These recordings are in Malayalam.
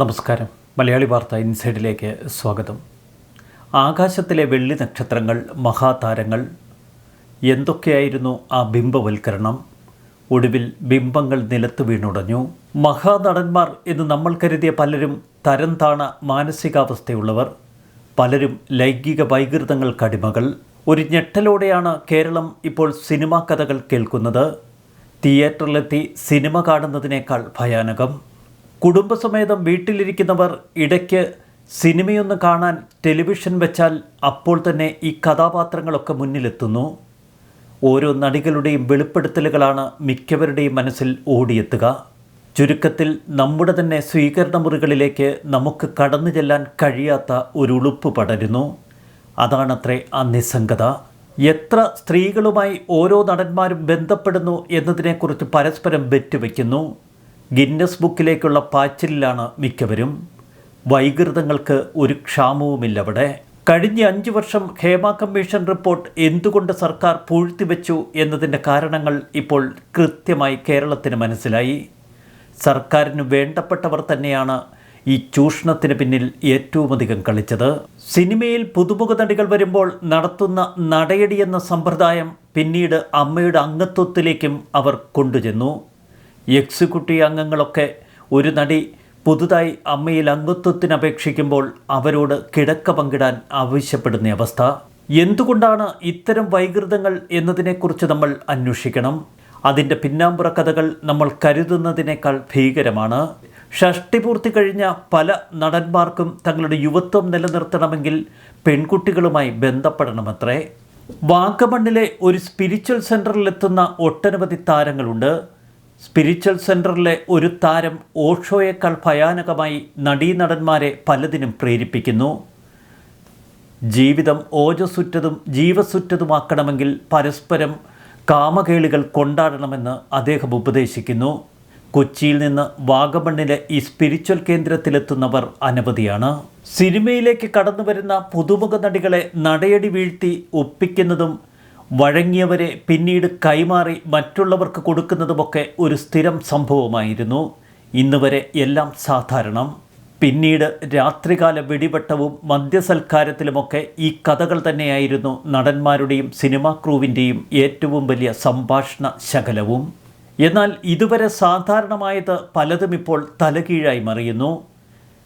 നമസ്കാരം. മലയാളി വാർത്ത ഇൻസൈഡിലേക്ക് സ്വാഗതം. ആകാശത്തിലെ വെള്ളി നക്ഷത്രങ്ങൾ മഹാതാരങ്ങൾ എന്തൊക്കെയായിരുന്നു ആ ബിംബവൽക്കരണം? ഒടുവിൽ ബിംബങ്ങൾ നിലത്ത് വീണുടഞ്ഞു. മഹാനടന്മാർ എന്ന് നമ്മൾ കരുതിയ പലരും തരം താണ മാനസികാവസ്ഥയുള്ളവർ പലരും ലൈംഗിക വൈകൃതങ്ങൾക്കടിമകൾ ഒരു ഞെട്ടലോടെയാണ് കേരളം ഇപ്പോൾ സിനിമാ കഥകൾ കേൾക്കുന്നത്. തിയേറ്ററിലെത്തി സിനിമ കാണുന്നതിനേക്കാൾ ഭയാനകം. കുടുംബസമേതം വീട്ടിലിരിക്കുന്നവർ ഇടയ്ക്ക് സിനിമയൊന്ന് കാണാൻ ടെലിവിഷൻ വെച്ചാൽ അപ്പോൾ തന്നെ ഈ കഥാപാത്രങ്ങളൊക്കെ മുന്നിലെത്തുന്നു. ഓരോ നടികളുടെയും വെളിപ്പെടുത്തലുകളാണ് മിക്കവരുടെയും മനസ്സിൽ ഓടിയെത്തുക. ചുരുക്കത്തിൽ നമ്മുടെ തന്നെ സ്വീകരണ മുറികളിലേക്ക് നമുക്ക് കടന്നു ചെല്ലാൻ കഴിയാത്ത ഒരു ഉളുപ്പ് പടരുന്നു. അതാണത്രേ ആ നിസ്സംഗത. എത്ര സ്ത്രീകളുമായി ഓരോ നടന്മാരും ബന്ധപ്പെടുന്നു എന്നതിനെക്കുറിച്ച് പരസ്പരം ബെറ്റ് വയ്ക്കുന്നു. ഗിന്നസ് ബുക്കിലേക്കുള്ള പാച്ചിലിലാണ് മിക്കവരും. വൈകൃതങ്ങൾക്ക് ഒരു ക്ഷാമവുമില്ല അവിടെ കഴിഞ്ഞ അഞ്ച് വർഷം ഹേമ കമ്മീഷൻ റിപ്പോർട്ട് എന്തുകൊണ്ട് സർക്കാർ പൂഴ്ത്തിവെച്ചു എന്നതിന്റെ കാരണങ്ങൾ ഇപ്പോൾ കൃത്യമായി കേരളത്തിന് മനസ്സിലായി. സർക്കാരിന് വേണ്ടപ്പെട്ടവർ തന്നെയാണ് ഈ ചൂഷണത്തിന് പിന്നിൽ ഏറ്റവുമധികം കളിച്ചത്. സിനിമയിൽ പുതുമുഖ നടികൾ വരുമ്പോൾ നടത്തുന്ന നടയടി എന്ന സമ്പ്രദായം പിന്നീട് അമ്മയുടെ അംഗത്വത്തിലേക്കും അവർ കൊണ്ടുചെന്നു. എക്സിക്യൂട്ടീവ് അംഗങ്ങളൊക്കെ ഒരു നടി പുതുതായി അമ്മയിൽ അംഗത്വത്തിന് അപേക്ഷിക്കുമ്പോൾ അവരോട് കിടക്ക പങ്കിടാൻ ആവശ്യപ്പെടുന്ന അവസ്ഥ. എന്തുകൊണ്ടാണ് ഇത്തരം വൈകൃതങ്ങൾ എന്നതിനെക്കുറിച്ച് നമ്മൾ അന്വേഷിക്കണം? അതിന്റെ പിന്നാമ്പുറ കഥകൾ നമ്മൾ കരുതുന്നതിനേക്കാൾ ഭീകരമാണ്. ഷഷ്ടിപൂർത്തി കഴിഞ്ഞ പല നടന്മാർക്കും തങ്ങളുടെ യുവത്വം നിലനിർത്തണമെങ്കിൽ പെൺകുട്ടികളുമായി ബന്ധപ്പെടണമത്രേ. വാഗമണ്ണിലെ ഒരു സ്പിരിച്വൽ സെന്ററിലെത്തുന്ന ഒട്ടനവധി താരങ്ങളുണ്ട്. സ്പിരിച്വൽ സെന്ററിലെ ഒരു താരം ഓഷോയേക്കാൾ ഭയാനകമായി നടീനടന്മാരെ പലതിനും പ്രേരിപ്പിക്കുന്നു. ജീവിതം ഓജസുറ്റതും ജീവസുറ്റതുമാക്കണമെങ്കിൽ പരസ്പരം കാമകേളികൾ കൊണ്ടാടണമെന്ന് അദ്ദേഹം ഉപദേശിക്കുന്നു. കൊച്ചിയിൽ നിന്ന് വാഗമണ്ണിലെ ഈ സ്പിരിച്വൽ കേന്ദ്രത്തിലെത്തുന്നവർ അനവധിയാണ്. സിനിമയിലേക്ക് കടന്നു വരുന്ന പുതുമുഖ നടികളെ നടയടി വീഴ്ത്തി ഒപ്പിക്കുന്നതും വഴങ്ങിയവരെ പിന്നീട് കൈമാറി മറ്റുള്ളവർക്ക് കൊടുക്കുന്നതുമൊക്കെ ഒരു സ്ഥിരം സംഭവമായിരുന്നു. ഇന്ന് വരെ എല്ലാം സാധാരണം. പിന്നീട് രാത്രികാല വെടിവെട്ടവും മദ്യസൽക്കാരത്തിലുമൊക്കെ ഈ കഥകൾ തന്നെയായിരുന്നു നടന്മാരുടെയും സിനിമാ ക്രൂവിന്റെയും ഏറ്റവും വലിയ സംഭാഷണ ശകലവും. എന്നാൽ ഇതുവരെ സാധാരണമായത് പലതും ഇപ്പോൾ തലകീഴായി മറിയുന്നു.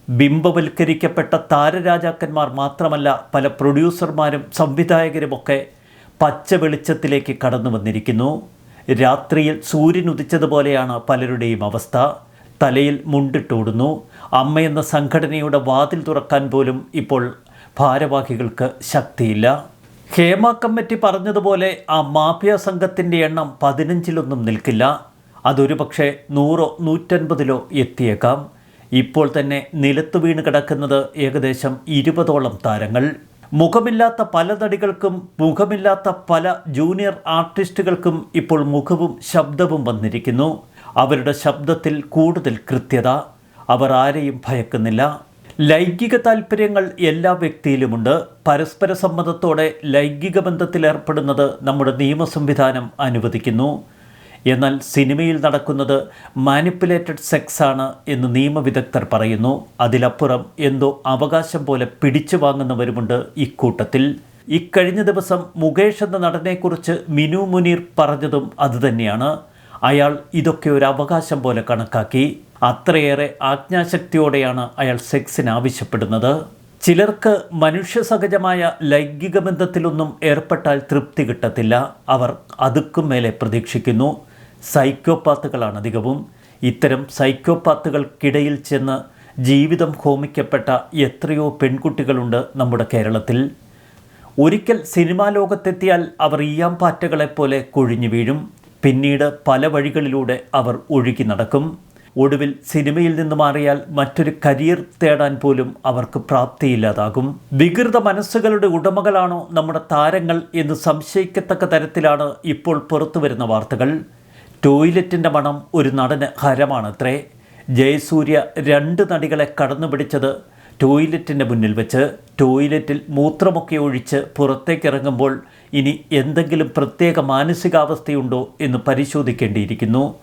ബിംബവൽക്കരിക്കപ്പെട്ട താരരാജാക്കന്മാർ മാത്രമല്ല പല പ്രൊഡ്യൂസർമാരും സംവിധായകരുമൊക്കെ പച്ച വെളിച്ചത്തിലേക്ക് കടന്നു വന്നിരിക്കുന്നു. രാത്രിയിൽ സൂര്യൻ ഉദിച്ചതുപോലെയാണ് പലരുടെയും അവസ്ഥ. തലയിൽ മുണ്ടിട്ടോടുന്നു അമ്മയെന്ന സംഘടനയുടെ വാതിൽ തുറക്കാൻ പോലും ഇപ്പോൾ ഭാരവാഹികൾക്ക് ശക്തിയില്ല. ഹേമ കമ്മിറ്റി പറഞ്ഞതുപോലെ ആ മാഫിയ സംഘത്തിന്റെ എണ്ണം പതിനഞ്ചിലൊന്നും നിൽക്കില്ല. അതൊരു പക്ഷേ നൂറോ നൂറ്റൻപതിലോ എത്തിയേക്കാം. ഇപ്പോൾ തന്നെ നിലത്ത് വീണ് കിടക്കുന്നത് ഏകദേശം ഇരുപതോളം താരങ്ങൾ. മുഖമില്ലാത്ത പല നടികൾക്കും മുഖമില്ലാത്ത പല ജൂനിയർ ആർട്ടിസ്റ്റുകൾക്കും ഇപ്പോൾ മുഖവും ശബ്ദവും വന്നിരിക്കുന്നു. അവരുടെ ശബ്ദത്തിൽ കൂടുതൽ കൃത്യത. അവർ ആരെയും ഭയക്കുന്നില്ല. ലൈംഗിക താല്പര്യങ്ങൾ എല്ലാ വ്യക്തിയിലുമുണ്ട്. പരസ്പര സമ്മതത്തോടെ ലൈംഗിക ബന്ധത്തിലേർപ്പെടുന്നത് നമ്മുടെ നിയമ സംവിധാനം അനുവദിക്കുന്നു. എന്നാൽ സിനിമയിൽ നടക്കുന്നത് മാനിപ്പുലേറ്റഡ് സെക്സ് ആണ് എന്ന് നിയമവിദഗ്ധർ പറയുന്നു. അതിലപ്പുറം എന്തോ അവകാശം പോലെ പിടിച്ചു വാങ്ങുന്നവരുമുണ്ട് ഇക്കൂട്ടത്തിൽ. ഇക്കഴിഞ്ഞ ദിവസം മുകേഷ് എന്ന നടനെക്കുറിച്ച് മിനു മുനീർ പറഞ്ഞതും അതുതന്നെയാണ് അയാൾ ഇതൊക്കെ ഒരു അവകാശം പോലെ കണക്കാക്കി. അത്രയേറെ ആജ്ഞാശക്തിയോടെയാണ് അയാൾ സെക്സിന് ആവശ്യപ്പെടുന്നത്. ചിലർക്ക് മനുഷ്യസഹജമായ ലൈംഗിക ബന്ധത്തിലൊന്നും ഏർപ്പെട്ടാൽ തൃപ്തി കിട്ടത്തില്ല. അവർ അതുക്കും മേലെ പ്രതീക്ഷിക്കുന്നു. സൈക്കോപാത്തുകളാണ് അധികവും. ഇത്തരം സൈക്കോപാത്തുകൾക്കിടയിൽ ചെന്ന് ജീവിതം ഹോമിക്കപ്പെട്ട എത്രയോ പെൺകുട്ടികളുണ്ട് നമ്മുടെ കേരളത്തിൽ. ഒരിക്കൽ സിനിമാ ലോകത്തെത്തിയാൽ അവർ ഈയാമ്പാറ്റകളെപ്പോലെ കൊഴിഞ്ഞു വീഴും. പിന്നീട് പല വഴികളിലൂടെ അവർ ഒഴുകി നടക്കും. ഒടുവിൽ സിനിമയിൽ നിന്ന് മാറിയാൽ മറ്റൊരു കരിയർ തേടാൻ പോലും അവർക്ക് പ്രാപ്തിയില്ലാതാകും. വികൃത മനസ്സുകളുടെ ഉടമകളാണോ നമ്മുടെ താരങ്ങൾ എന്ന് സംശയിക്കത്തക്ക തരത്തിലാണ് ഇപ്പോൾ പുറത്തു വരുന്ന വാർത്തകൾ. ടോയ്ലറ്റിന്റെ മണം ഒരു നടന് ഹരമാണത്രേ. ജയസൂര്യ രണ്ട് നടികളെ കടന്നു പിടിച്ചത് ടോയ്ലറ്റിന്റെ മുന്നിൽ വെച്ച്. ടോയ്ലറ്റിൽ മൂത്രമൊക്കെ ഒഴിച്ച് പുറത്തേക്കിറങ്ങുമ്പോൾ ഇനി എന്തെങ്കിലും പ്രത്യേക മാനസികാവസ്ഥയുണ്ടോ എന്ന് പരിശോധിക്കേണ്ടിയിരിക്കുന്നു.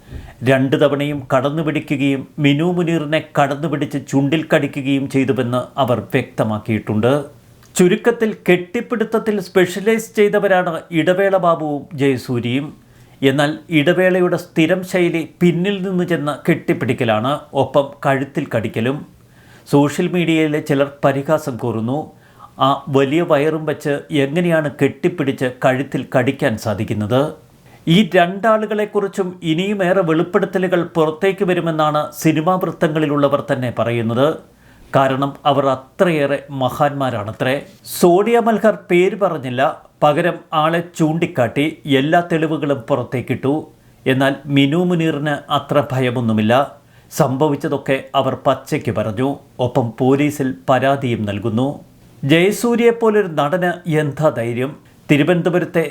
രണ്ട് തവണയും കടന്നു പിടിക്കുകയും മിനു മുനീറിനെ കടന്നു പിടിച്ച് ചുണ്ടിൽ കടിക്കുകയും ചെയ്തുവെന്ന് അവർ വ്യക്തമാക്കിയിട്ടുണ്ട്. ചുരുക്കത്തിൽ കെട്ടിപ്പിടുത്തത്തിൽ സ്പെഷ്യലൈസ് ചെയ്തവരാണ് ഇടവേള ബാബുവും ജയസൂര്യയും. എന്നാൽ ഇടവേളയുടെ സ്ഥിരം ശൈലി പിന്നിൽ നിന്ന് ചെന്ന് കെട്ടിപ്പിടിക്കലാണ്. ഒപ്പം കഴുത്തിൽ കടിക്കലും. സോഷ്യൽ മീഡിയയിലെ ചിലർ പരിഹാസം കൂറുന്നു. ആ വലിയ വയറും വെച്ച് എങ്ങനെയാണ് കെട്ടിപ്പിടിച്ച് കഴുത്തിൽ കടിക്കാൻ സാധിക്കുന്നത്? ഈ രണ്ടാളുകളെക്കുറിച്ചും ഇനിയും ഏറെ വെളിപ്പെടുത്തലുകൾ പുറത്തേക്ക് വരുമെന്നാണ് സിനിമാ വൃത്തങ്ങളിലുള്ളവർ തന്നെ പറയുന്നത്. കാരണം അവർ അത്രയേറെ മഹാന്മാരാണത്രേ. സോണിയ മൽഹർ പേര് പറഞ്ഞില്ല. പകരം ആളെ ചൂണ്ടിക്കാട്ടി എല്ലാ തെളിവുകളും പുറത്തേക്കിട്ടു. എന്നാൽ മിനു മുനീറിന് അത്ര ഭയമൊന്നുമില്ല. സംഭവിച്ചതൊക്കെ അവർ പച്ചയ്ക്ക് പറഞ്ഞു. ഒപ്പം പോലീസിൽ പരാതിയും നൽകുന്നു. ജയസൂര്യയെപ്പോലൊരു നടന് എന്താ ധൈര്യം? തിരുവനന്തപുരത്തെ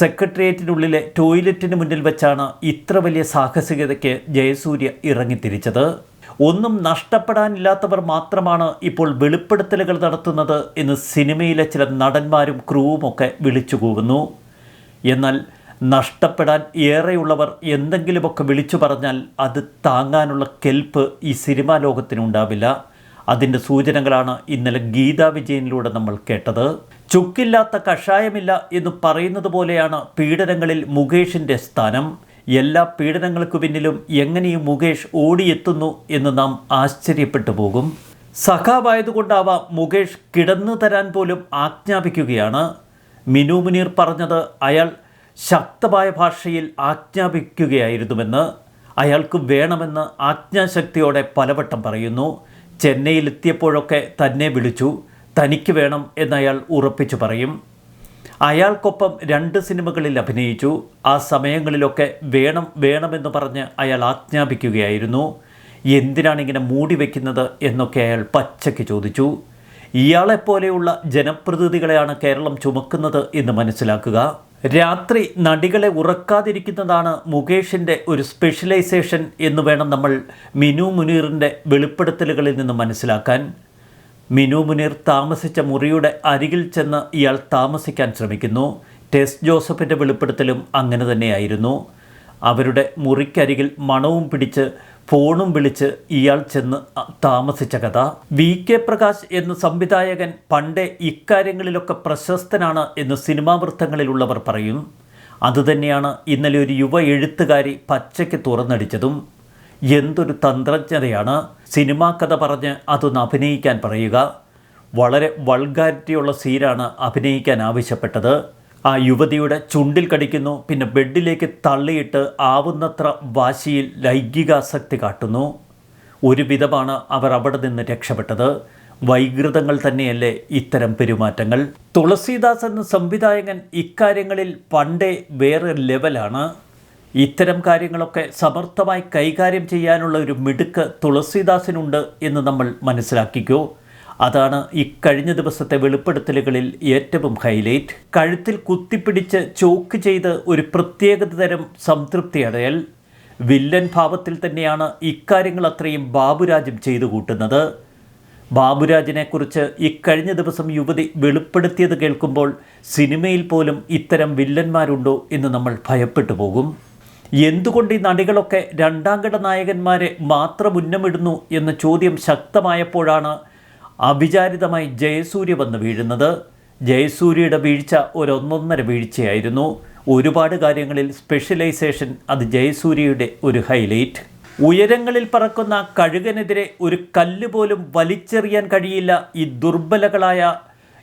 സെക്രട്ടേറിയറ്റിനുള്ളിലെ ടോയ്ലറ്റിന് മുന്നിൽ വെച്ചാണ് ഇത്ര വലിയ സാഹസികതയ്ക്ക് ജയസൂര്യ ഇറങ്ങിത്തിരിച്ചത്. ഒന്നും നഷ്ടപ്പെടാനില്ലാത്തവർ മാത്രമാണ് ഇപ്പോൾ വെളിപ്പെടുത്തലുകൾ നടത്തുന്നത് എന്ന് സിനിമയിലെ ചില നടന്മാരും ക്രൂവുമൊക്കെ വിളിച്ചു കൂവുന്നു. എന്നാൽ നഷ്ടപ്പെടാൻ ഏറെയുള്ളവർ എന്തെങ്കിലുമൊക്കെ വിളിച്ചു പറഞ്ഞാൽ അത് താങ്ങാനുള്ള കെൽപ്പ് ഈ സിനിമാ ലോകത്തിനുണ്ടാവില്ല. അതിന്റെ സൂചനകളാണ് ഇന്നലെ ഗീതാ വിജയനിലൂടെ നമ്മൾ കേട്ടത്. ചുക്കില്ലാത്ത കഷായമില്ല എന്ന് പറയുന്നത് പോലെയാണ് പീഡനങ്ങളിൽ മുകേഷിന്റെ സ്ഥാനം. എല്ലാ പീഡനങ്ങൾക്ക് പിന്നിലും എങ്ങനെയും മുകേഷ് ഓടിയെത്തുന്നു എന്ന് നാം ആശ്ചര്യപ്പെട്ടു പോകും. സഖാവായതുകൊണ്ടാവാം മുകേഷ് കിടന്നു തരാൻ പോലും ആജ്ഞാപിക്കുകയാണ്. മിനു മുനീർ പറഞ്ഞത് അയാൾ ശക്തമായ ഭാഷയിൽ ആജ്ഞാപിക്കുകയായിരുന്നുവെന്ന്. അയാൾക്ക് വേണമെന്ന് ആജ്ഞാശക്തിയോടെ പലവട്ടം പറയുന്നു. ചെന്നൈയിലെത്തിയപ്പോഴൊക്കെ തന്നെ വിളിച്ചു. തനിക്ക് വേണം എന്നയാൾ ഉറപ്പിച്ചു പറയും. അയാൾക്കൊപ്പം രണ്ട് സിനിമകളിൽ അഭിനയിച്ചു. ആ സമയങ്ങളിലൊക്കെ വേണം വേണമെന്ന് പറഞ്ഞ് അയാൾ ആജ്ഞാപിക്കുകയായിരുന്നു. എന്തിനാണ് ഇങ്ങനെ മൂടി വയ്ക്കുന്നത് എന്നൊക്കെ അയാൾ പച്ചയ്ക്ക് ചോദിച്ചു. ഇയാളെപ്പോലെയുള്ള ജനപ്രതിനിധികളെയാണ് കേരളം ചുമക്കുന്നത് എന്ന് മനസ്സിലാക്കുക. രാത്രി നടികളെ ഉറക്കാതിരിക്കുന്നതാണ് മുകേഷിന്റെ ഒരു സ്പെഷ്യലൈസേഷൻ എന്ന് വേണം നമ്മൾ മിനു മുനീറിന്റെ വെളിപ്പെടുത്തലുകളിൽ നിന്ന് മനസ്സിലാക്കാൻ. മിനു മുനീർ താമസിച്ച മുറിയുടെ അരികിൽ ചെന്ന് ഇയാൾ താമസിക്കാൻ ശ്രമിക്കുന്നു. ടെസ് ജോസഫിന്റെ വെളിപ്പെടുത്തലും അങ്ങനെ തന്നെയായിരുന്നു. അവരുടെ മുറിക്കരികിൽ മണവും പിടിച്ച് ഫോണും വിളിച്ച് ഇയാൾ ചെന്ന് താമസിച്ച കഥ. വി. കെ. പ്രകാശ് എന്ന സംവിധായകൻ പണ്ടേ ഇക്കാര്യങ്ങളിലൊക്കെ പ്രശസ്തനാണ് എന്ന് സിനിമാ വൃത്തങ്ങളിലുള്ളവർ പറയും. അതുതന്നെയാണ് ഇന്നലെ ഒരു യുവ എഴുത്തുകാരി പച്ചയ്ക്ക് തുറന്നടിച്ചതും. എന്തൊരു തന്ത്രജ്ഞതയാണ്. സിനിമാ കഥ പറഞ്ഞ് അതൊന്ന് അഭിനയിക്കാൻ പറയുക. വളരെ വൾഗാരിറ്റിയുള്ള സീനാണ് അഭിനയിക്കാൻ ആവശ്യപ്പെട്ടത്. ആ യുവതിയുടെ ചുണ്ടിൽ കടിക്കുന്നു പിന്നെ ബെഡിലേക്ക് തള്ളിയിട്ട് ആവുന്നത്ര വാശിയിൽ ലൈംഗികാസക്തി കാട്ടുന്നു. ഒരു വിധമാണ് അവർ അവിടെ നിന്ന് രക്ഷപ്പെട്ടത്. വൈകൃതങ്ങൾ തന്നെയല്ലേ ഇത്തരം പെരുമാറ്റങ്ങൾ. തുളസീദാസ് എന്ന സംവിധായകൻ ഇക്കാര്യങ്ങളിൽ പണ്ടേ വേറെ ലെവലാണ് ഇത്തരം കാര്യങ്ങളൊക്കെ സമർത്ഥമായി കൈകാര്യം ചെയ്യാനുള്ള ഒരു മിടുക്ക് തുളസീദാസിനുണ്ട് എന്ന് നമ്മൾ മനസ്സിലാക്കിക്കോ? അതാണ് ഈ കഴിഞ്ഞ ദിവസത്തെ വെളിപ്പെടുത്തലുകളിൽ ഏറ്റവും ഹൈലൈറ്റ്. കഴുത്തിൽ കുത്തിപ്പിടിച്ച് ചോക്ക് ചെയ്ത് ഒരു പ്രത്യേകത തരം സംതൃപ്തി അടയൽ വില്ലൻ ഭാവത്തിൽ തന്നെയാണ് ഇക്കാര്യങ്ങൾ അത്രയും ബാബുരാജും ചെയ്തു കൂട്ടുന്നത്. ബാബുരാജിനെക്കുറിച്ച് ഇക്കഴിഞ്ഞ ദിവസം യുവതി വെളിപ്പെടുത്തിയത് കേൾക്കുമ്പോൾ സിനിമയിൽ പോലും ഇത്തരം വില്ലന്മാരുണ്ടോ എന്ന് നമ്മൾ ഭയപ്പെട്ടു പോകും. എന്തുകൊണ്ട് ഈ നടികളൊക്കെ രണ്ടാംകിട നായകന്മാരെ മാത്രം ഉന്നമിടുന്നു എന്ന ചോദ്യം ശക്തമായപ്പോഴാണ് അവിചാരിതമായി ജയസൂര്യ വന്ന് വീഴുന്നത്. ജയസൂര്യയുടെ വീഴ്ച ഒരൊന്നൊന്നര വീഴ്ചയായിരുന്നു. ഒരുപാട് കാര്യങ്ങളിൽ സ്പെഷ്യലൈസേഷൻ അത് ജയസൂര്യയുടെ ഒരു ഹൈലൈറ്റ് ഉയരങ്ങളിൽ പറക്കുന്ന കഴുകനെതിരെ ഒരു കല്ല് പോലും വലിച്ചെറിയാൻ കഴിയില്ല ഈ ദുർബലകളായ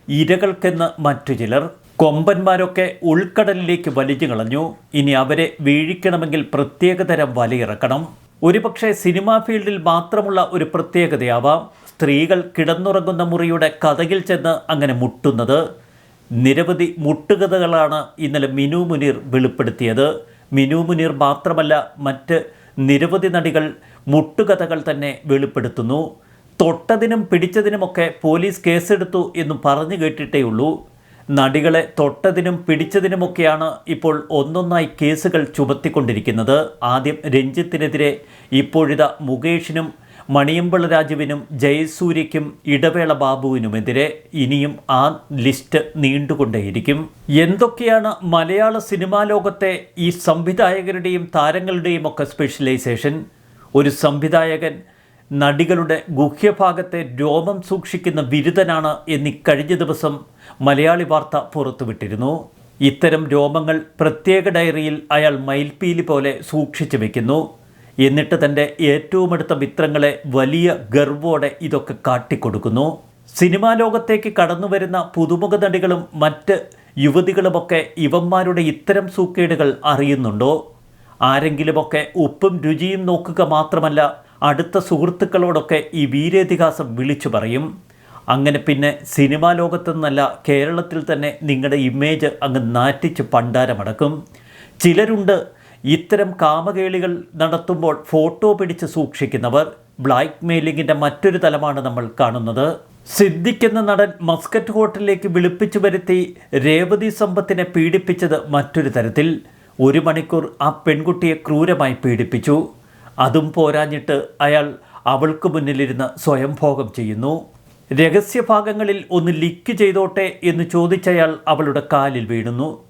ഇരകൾക്കെന്ന് മറ്റു ചിലർ. കൊമ്പന്മാരൊക്കെ ഉൾക്കടലിലേക്ക് വലിച്ചു കളഞ്ഞു. ഇനി അവരെ വീഴിക്കണമെങ്കിൽ പ്രത്യേകതരം വലയിറക്കണം ഒരുപക്ഷെ സിനിമാ ഫീൽഡിൽ മാത്രമുള്ള ഒരു പ്രത്യേകതയാവാം സ്ത്രീകൾ കിടന്നുറങ്ങുന്ന മുറിയുടെ കഥകിൽ ചെന്ന് അങ്ങനെ മുട്ടുന്നത്. നിരവധി മുട്ടുകഥകളാണ് ഇന്നലെ മിനു മുനീർ വെളിപ്പെടുത്തിയത്. മിനു മുനീർ മാത്രമല്ല മറ്റ് നിരവധി നടികൾ മുട്ടുകഥകൾ തന്നെ വെളിപ്പെടുത്തുന്നു. തൊട്ടതിനും പിടിച്ചതിനുമൊക്കെ പോലീസ് കേസെടുത്തു എന്ന് പറഞ്ഞു കേട്ടിട്ടേ ഉള്ളൂ നടികളെ തൊട്ടതിനും പിടിച്ചതിനുമൊക്കെയാണ് ഇപ്പോൾ ഒന്നൊന്നായി കേസുകൾ ചുമത്തിക്കൊണ്ടിരിക്കുന്നത്. ആദ്യം രഞ്ജിത്തിനെതിരെ ഇപ്പോഴിത മുകേഷിനും മണിയമ്പള രാജുവിനും ജയസൂര്യയ്ക്കും ഇടവേള ബാബുവിനുമെതിരെ ഇനിയും ആ ലിസ്റ്റ് നീണ്ടുകൊണ്ടേയിരിക്കും. എന്തൊക്കെയാണ് മലയാള സിനിമാ ലോകത്തെ ഈ സംവിധായകരുടെയും താരങ്ങളുടെയും ഒക്കെ സ്പെഷ്യലൈസേഷൻ ഒരു സംവിധായകൻ നടികളുടെ ഗുഹ്യഭാഗത്തെ രോമം സൂക്ഷിക്കുന്ന ബിരുദനാണ് എന്നീ കഴിഞ്ഞ ദിവസം മലയാളി വാർത്ത പുറത്തുവിട്ടിരുന്നു. ഇത്തരം രോമങ്ങൾ പ്രത്യേക ഡയറിയിൽ അയാൾ മയിൽപ്പീലി പോലെ സൂക്ഷിച്ചു വെക്കുന്നു. എന്നിട്ട് തന്റെ ഏറ്റവും അടുത്ത മിത്രങ്ങളെ വലിയ ഗർവോടെ ഇതൊക്കെ കാട്ടിക്കൊടുക്കുന്നു. സിനിമാ ലോകത്തേക്ക് കടന്നു വരുന്ന പുതുമുഖ നടികളും മറ്റ് യുവതികളുമൊക്കെ ഇവന്മാരുടെ ഇത്തരം സൂക്കേടുകൾ അറിയുന്നുണ്ടോ? ആരെങ്കിലുമൊക്കെ ഉപ്പും രുചിയും നോക്കുക മാത്രമല്ല അടുത്ത സുഹൃത്തുക്കളോടൊക്കെ ഈ വീരേതിഹാസം വിളിച്ചു പറയും. അങ്ങനെ പിന്നെ സിനിമാ ലോകത്തു നിന്നല്ല കേരളത്തിൽ തന്നെ നിങ്ങളുടെ ഇമേജ് അങ്ങ് നാറ്റിച്ച് പണ്ടാരമടക്കും. ചിലരുണ്ട് ഇത്തരം കാമകേളികൾ നടത്തുമ്പോൾ ഫോട്ടോ പിടിച്ച് സൂക്ഷിക്കുന്നവർ ബ്ലാക്ക് മെയിലിങ്ങിന്റെ മറ്റൊരു തലമാണ് നമ്മൾ കാണുന്നത്. സിദ്ധിക്കുന്ന നടൻ മസ്കറ്റ് ഹോട്ടലിലേക്ക് വിളിപ്പിച്ചു വരുത്തി രേവതി സമ്പത്തിനെ പീഡിപ്പിച്ചത് മറ്റൊരു തരത്തിൽ. ഒരു മണിക്കൂർ ആ പെൺകുട്ടിയെ ക്രൂരമായി പീഡിപ്പിച്ചു. അതും പോരാഞ്ഞിട്ട് അയാൾ അവൾക്ക് മുന്നിലിരുന്ന് സ്വയംഭോഗം ചെയ്യുന്നു. രഹസ്യഭാഗങ്ങളിൽ ഒന്ന് ലിക്ക് ചെയ്തോട്ടെ എന്ന് ചോദിച്ചയാൾ അവളുടെ കാലിൽ വീഴുന്നു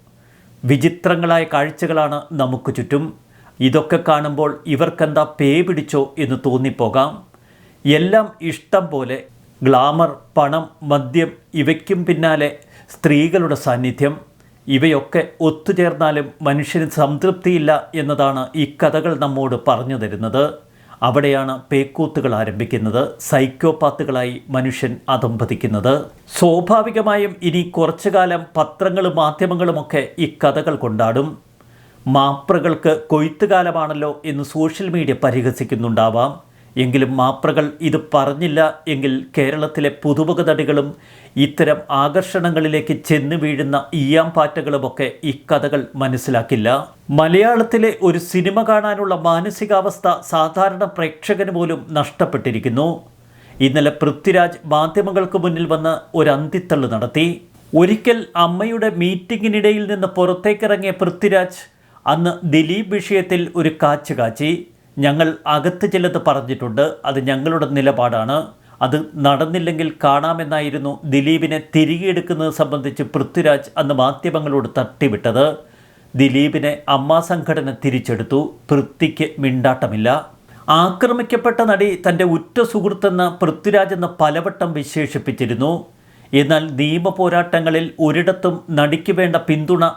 വിചിത്രങ്ങളായ കാഴ്ചകളാണ് നമുക്ക് ചുറ്റും. ഇതൊക്കെ കാണുമ്പോൾ ഇവർക്കെന്താ പേ പിടിച്ചോ എന്ന് തോന്നിപ്പോകാം. എല്ലാം ഇഷ്ടം പോലെ ഗ്ലാമർ പണം മദ്യം ഇവയ്ക്കും പിന്നാലെ സ്ത്രീകളുടെ സാന്നിധ്യം. ഇവയൊക്കെ ഒത്തുചേർന്നാലും മനുഷ്യന് സംതൃപ്തിയില്ല എന്നതാണ് ഈ കഥകൾ നമ്മോട് പറഞ്ഞു തരുന്നത്. അവിടെയാണ് പേക്കൂത്തുകൾ ആരംഭിക്കുന്നത്. സൈക്കോപാത്തുകളായി മനുഷ്യൻ അധംപതിക്കുന്നത്. സ്വാഭാവികമായും ഇനി കുറച്ചു കാലം പത്രങ്ങളും മാധ്യമങ്ങളുമൊക്കെ ഈ കഥകൾ കൊണ്ടാടും. മാപ്രകൾക്ക് കൊയ്ത്തുകാലമാണല്ലോ എന്ന് സോഷ്യൽ മീഡിയ പരിഹസിക്കുന്നുണ്ടാവാം. എങ്കിലും മാപ്രകൾ ഇത് പറഞ്ഞില്ല എങ്കിൽ കേരളത്തിലെ പുതുമുഖ നടികളും ഇത്തരം ആകർഷണങ്ങളിലേക്ക് ചെന്നു വീഴുന്ന ഈയാമ്പാറ്റകളുമൊക്കെ ഇക്കഥകൾ മനസ്സിലാക്കില്ല. മലയാളത്തിലെ ഒരു സിനിമ കാണാനുള്ള മാനസികാവസ്ഥ സാധാരണ പ്രേക്ഷകന് പോലും നഷ്ടപ്പെട്ടിരിക്കുന്നു. ഇന്നലെ പൃഥ്വിരാജ് മാധ്യമങ്ങൾക്ക് മുന്നിൽ വന്ന് ഒരു അന്തിത്തള്ളു നടത്തി. ഒരിക്കൽ അമ്മയുടെ മീറ്റിങ്ങിനിടയിൽ നിന്ന് പുറത്തേക്കിറങ്ങിയ പൃഥ്വിരാജ് അന്ന് ദിലീപ് വിഷയത്തിൽ ഒരു കാച്ചു കാച്ചി. ഞങ്ങൾ അകത്ത് ചിലത് പറഞ്ഞിട്ടുണ്ട് അത് ഞങ്ങളുടെ നിലപാടാണ്. അത് നടന്നില്ലെങ്കിൽ കാണാമെന്നായിരുന്നു ദിലീപിനെ തിരികെ എടുക്കുന്നത് സംബന്ധിച്ച് പൃഥ്വിരാജ് അന്ന് മാധ്യമങ്ങളോട് തട്ടിവിട്ടത്. ദിലീപിനെ അമ്മ സംഘടന തിരിച്ചെടുത്തു. പൃഥ്വിക്ക് മിണ്ടാട്ടമില്ല. ആക്രമിക്കപ്പെട്ട നടി തന്റെ ഉറ്റ സുഹൃത്തെന്ന് പൃഥ്വിരാജ് എന്ന് പലവട്ടം വിശേഷിപ്പിച്ചിരുന്നു. എന്നാൽ നിയമ പോരാട്ടങ്ങളിൽ ഒരിടത്തും നടിക്ക് വേണ്ട പിന്തുണ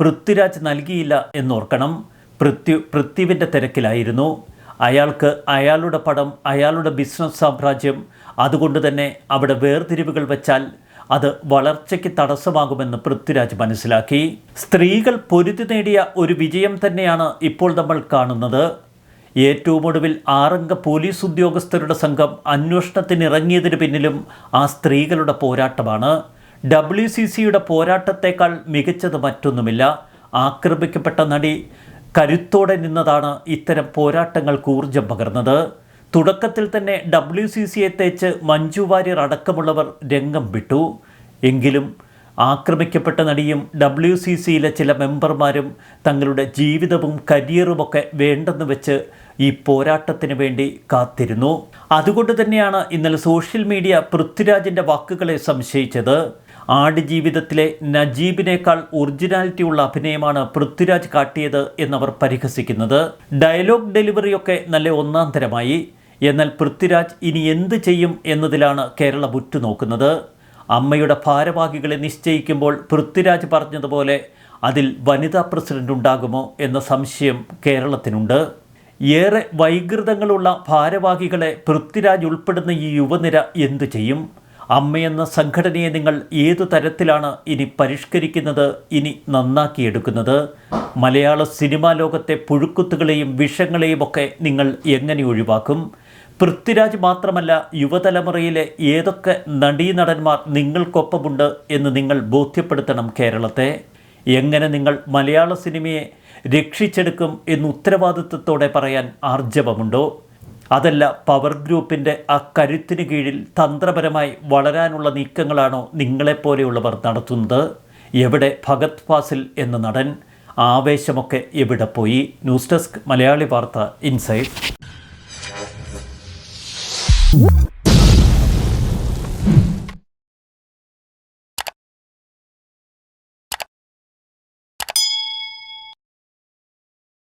പൃഥ്വിരാജ് നൽകിയില്ല എന്നോർക്കണം. പൃഥ്വി പൃഥ്വിന്റെ തിരക്കിലായിരുന്നു. അയാൾക്ക് അയാളുടെ പടം അയാളുടെ ബിസിനസ് സാമ്രാജ്യം അതുകൊണ്ട് തന്നെ അവിടെ വേർതിരിവുകൾ വെച്ചാൽ അത് വളർച്ചയ്ക്ക് തടസ്സമാകുമെന്ന് പൃഥ്വിരാജ് മനസ്സിലാക്കി. സ്ത്രീകൾ പൊരുതി നേടിയ ഒരു വിജയം തന്നെയാണ് ഇപ്പോൾ നമ്മൾ കാണുന്നത്. ഏറ്റവും ഒടുവിൽ ആറംഗ പോലീസ് ഉദ്യോഗസ്ഥരുടെ സംഘം അന്വേഷണത്തിനിറങ്ങിയതിന് പിന്നിലും ആ സ്ത്രീകളുടെ പോരാട്ടമാണ്. ഡബ്ല്യു സി സിയുടെ പോരാട്ടത്തേക്കാൾ മികച്ചത് മറ്റൊന്നുമില്ല. ആക്രമിക്കപ്പെട്ട നടി കരുത്തോടെ നിന്നതാണ് ഇത്തരം പോരാട്ടങ്ങൾക്ക് ഊർജം പകർന്നത്. തുടക്കത്തിൽ തന്നെ ഡബ്ല്യു സി സിയെ തേച്ച് മഞ്ജു വാര്യർ അടക്കമുള്ളവർ രംഗം വിട്ടു. എങ്കിലും ആക്രമിക്കപ്പെട്ട നടിയും ഡബ്ല്യു സി സിയിലെ ചില മെമ്പർമാരും തങ്ങളുടെ ജീവിതവും കരിയറുമൊക്കെ വേണ്ടെന്ന് വെച്ച് ഈ പോരാട്ടത്തിന് വേണ്ടി കാത്തിരുന്നു. അതുകൊണ്ട് തന്നെയാണ് ഇന്നലെ സോഷ്യൽ മീഡിയ പൃഥ്വിരാജിന്റെ വാക്കുകളെ സംശയിച്ചത്. ആടുജീവിതത്തിലെ നജീബിനേക്കാൾ ഒറിജിനാലിറ്റി ഉള്ള അഭിനയമാണ് പൃഥ്വിരാജ് കാട്ടിയത് എന്നവർ പരിഹസിക്കുന്നത്. ഡയലോഗ് ഡെലിവറിയൊക്കെ നല്ല ഒന്നാം തരമായി എന്നാൽ പൃഥ്വിരാജ് ഇനി എന്ത് ചെയ്യും എന്നതിലാണ് കേരളം ഉറ്റുനോക്കുന്നത്. അമ്മയുടെ ഭാരവാഹികളെ നിശ്ചയിക്കുമ്പോൾ പൃഥ്വിരാജ് പറഞ്ഞതുപോലെ അതിൽ വനിതാ പ്രസിഡന്റ് ഉണ്ടാകുമോ എന്ന സംശയം കേരളത്തിനുണ്ട്. ഏറെ വൈകൃതങ്ങളുള്ള ഭാരവാഹികളെ പൃഥ്വിരാജ് ഉൾപ്പെടുന്ന ഈ യുവനിര എന്തു ചെയ്യും? അമ്മയെന്ന സംഘടനയെ നിങ്ങൾ ഏതു തരത്തിലാണ് ഇനി പരിഷ്കരിക്കുന്നത് ഇനി നന്നാക്കിയെടുക്കുന്നത്? മലയാള സിനിമാ ലോകത്തെ പുഴുക്കുത്തുകളെയും വിഷങ്ങളെയും ഒക്കെ നിങ്ങൾ എങ്ങനെ ഒഴിവാക്കും? പൃഥ്വിരാജ് മാത്രമല്ല യുവതലമുറയിലെ ഏതൊക്കെ നടീനടന്മാർ നിങ്ങൾക്കൊപ്പമുണ്ട് എന്ന് നിങ്ങൾ ബോധ്യപ്പെടുത്തണം കേരളത്തെ. എങ്ങനെ നിങ്ങൾ മലയാള സിനിമയെ രക്ഷിച്ചെടുക്കും എന്ന് ഉത്തരവാദിത്വത്തോടെ പറയാൻ ആർജവമുണ്ടോ? അതല്ല പവർ ഗ്രൂപ്പിന്റെ ആ കരുത്തിന് കീഴിൽ തന്ത്രപരമായി വളരാനുള്ള നീക്കങ്ങളാണോ നിങ്ങളെപ്പോലെയുള്ളവർ നടത്തുന്നത്? എവിടെ ഭഗത് ഫാസിൽ എന്ന നടൻ? ആവേശമൊക്കെ എവിടെ പോയി? ന്യൂസ് ഡെസ്ക് മലയാളി വാർത്ത Whoop.